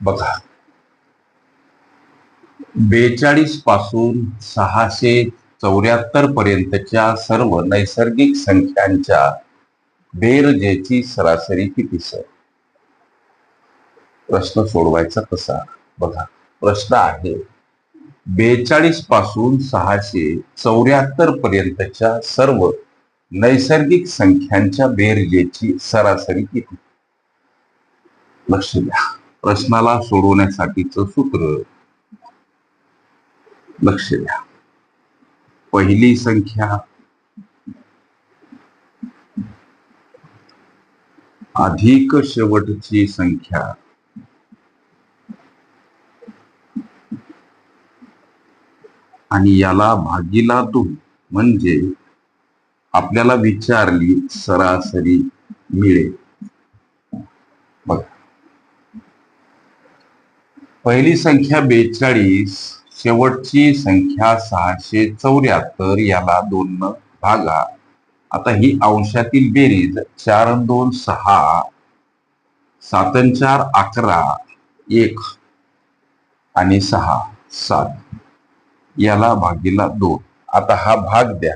बघा. बेचाळीसपासून सहाशे चौऱ्याहत्तर पर्यंतच्या सर्व नैसर्गिक संख्यांच्या बेरजेची सरासरी किती सर? प्रश्न सोडवायचा कसा? बघा. प्रश्न आहे बेचाळीसपासून सहाशे चौऱ्याहत्तर पर्यंतच्या सर्व नैसर्गिक संख्यांच्या बेरजेची सरासरी किती? लक्ष द्या. प्रश्नाला सोडवण्यासाठीचं सूत्र. लक्ष द्या. पहिली संख्या अधिक शेवटची संख्या. आणि याला भागीला दोन. म्हणजे आपल्याला विचारली सरासरी मिळेल बघा पहिली संख्या बेचाळीस शेवटची संख्या सहाशे चौऱ्याहत्तर याला दोन भागा. आता ही अंशातील बेरीज चार दोन सहा सात चार अकरा एक आणि सहा सात. याला भागीला दोन. आता हा भाग द्या.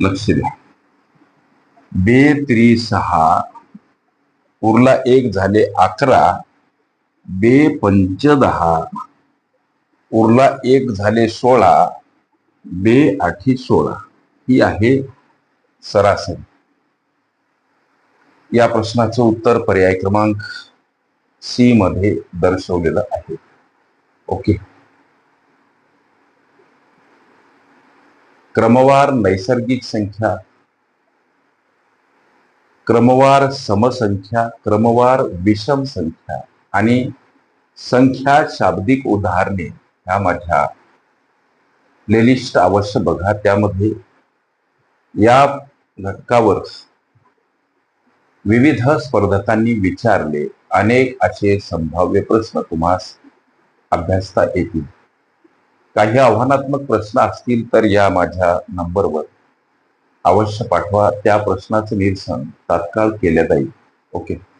लक्ष द्या. बे त्रि सहा उरला एक झाले अकरा बे पंच दहा उरला एक झाले सोळा बे आठी सोळा. ही आहे सरासरी. या प्रश्नाचं उत्तर पर्याय क्रमांक सी मध्ये दर्शवलेलं आहे. ओके. क्रमवार नैसर्गिक संख्या. क्रमवार समसंख्या क्रमवार विषम संख्या. आणि संख्या शाब्दिक उदाहरणे ह्या माझ्या प्लेलिस्ट अवश्य बघा. त्यामध्ये या घटकावर विविध स्पर्धकांनी विचारले. अनेक असे संभाव्य प्रश्न तुम्हास अभ्यासता येतील. काही आव्हानात्मक प्रश्न असतील तर या माझ्या नंबरवर अवश्य पाठवा. त्या प्रश्नाचं निरसन तात्काळ केल्या जाईल. ओके.